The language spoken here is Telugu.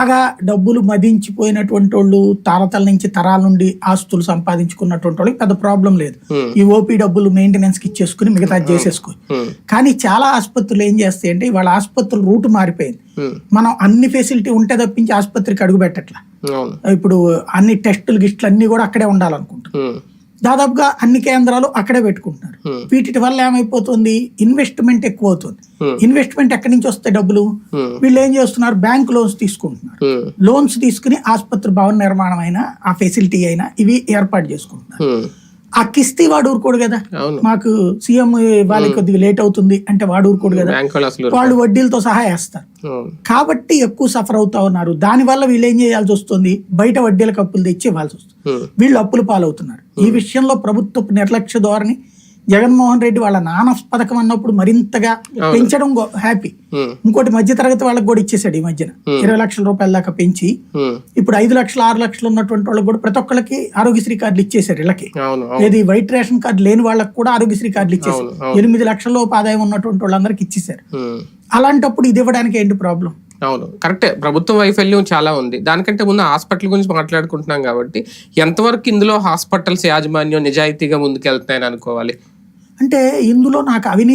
బాగా డబ్బులు మదించిపోయినటువంటి వాళ్ళు తరతల నుంచి తరాల నుండి ఆస్తులు సంపాదించుకున్నటువంటి వాళ్ళకి పెద్ద ప్రాబ్లం లేదు. ఈ ఓపీ డబ్బులు మెయింటెనెన్స్కి ఇచ్చేసుకుని మిగతా చేసేసుకో. కానీ చాలా ఆసుపత్రులు ఏం చేస్తాయి అంటే వాళ్ళ ఆసుపత్రుల రూట్ మారిపోయింది. మనం అన్ని ఫెసిలిటీ ఉంటే తప్పించి ఆసుపత్రికి అడుగు పెట్టట్లా. ఇప్పుడు అన్ని టెస్టులు గిస్టులు అన్ని కూడా అక్కడే ఉండాలనుకుంటారు ఉమ్, దాదాపుగా అన్ని కేంద్రాలు అక్కడే పెట్టుకుంటున్నారు. Hmm. వీటి వల్ల ఏమైపోతుంది? ఇన్వెస్ట్మెంట్ ఎక్కువ అవుతుంది Hmm. ఇన్వెస్ట్మెంట్ ఎక్కడి నుంచి వస్తాయి డబ్బులు? Hmm. వీళ్ళు ఏం చేస్తున్నారు? బ్యాంక్ లోన్స్ తీసుకుంటున్నారు. లోన్స్ తీసుకుని ఆసుపత్రి భవన నిర్మాణం అయినా ఆ ఫెసిలిటీ అయినా ఇవి ఏర్పాటు చేసుకుంటున్నారు. ఆ కిస్తీ వాడు ఊరుకోడు కదా. మాకు సీఎం వాళ్ళకి కొద్దిగా లేట్ అవుతుంది అంటే వాడు ఊరుకోడు కదా. వాళ్ళు వడ్డీలతో సహా వేస్తారు. కాబట్టి ఎక్కువ సఫర్ అవుతా ఉన్నారు. దానివల్ల వీళ్ళు ఏం చేయాల్సి వస్తుంది? బయట వడ్డీలకు అప్పులు తెచ్చి ఇవ్వాల్సి వస్తుంది. వీళ్ళు అప్పులు పాలవుతున్నారు. ఈ విషయంలో ప్రభుత్వపు నిర్లక్ష్య ధోరణి జగన్మోహన్ రెడ్డి వాళ్ళ నాన్న పథకం అన్నప్పుడు మరింతగా పెంచడం హ్యాపీ ఇంకోటి మధ్య తరగతి వాళ్ళకి కూడా ఇచ్చేసాడు ఈ మధ్యన. ఇరవై లక్షల రూపాయల దాకా పెంచి. ఇప్పుడు ఐదు లక్షలు ఆరు లక్షలు ఉన్నటువంటి వాళ్ళకి కూడా ప్రతి ఒక్కరికి ఆరోగ్యశ్రీ కార్డులు ఇచ్చేసారు ఇళ్ళకి. ఏది వైట్ రేషన్ కార్డు లేని వాళ్ళకి కూడా ఆరోగ్యశ్రీ కార్డులు ఇచ్చేసారు. ఎనిమిది లక్షల లోపు ఆదాయం ఉన్నటువంటి వాళ్ళందరికి ఇచ్చేసారు అలాంటప్పుడు ఇది ఇవ్వడానికి ఏంటి ప్రాబ్లం అవును కరెక్టే. ప్రభుత్వ వైఫల్యం చాలా ఉంది. దానికంటే ముందు హాస్పిటల్ గురించి మాట్లాడుకుంటున్నాం కాబట్టి ఎంతవరకు ఇందులో హాస్పిటల్స్ యాజమాన్యం నిజాయితీగా ముందుకెళ్తున్నాయని అనుకోవాలి? అంటే ఇందులో నాకు అవినీతి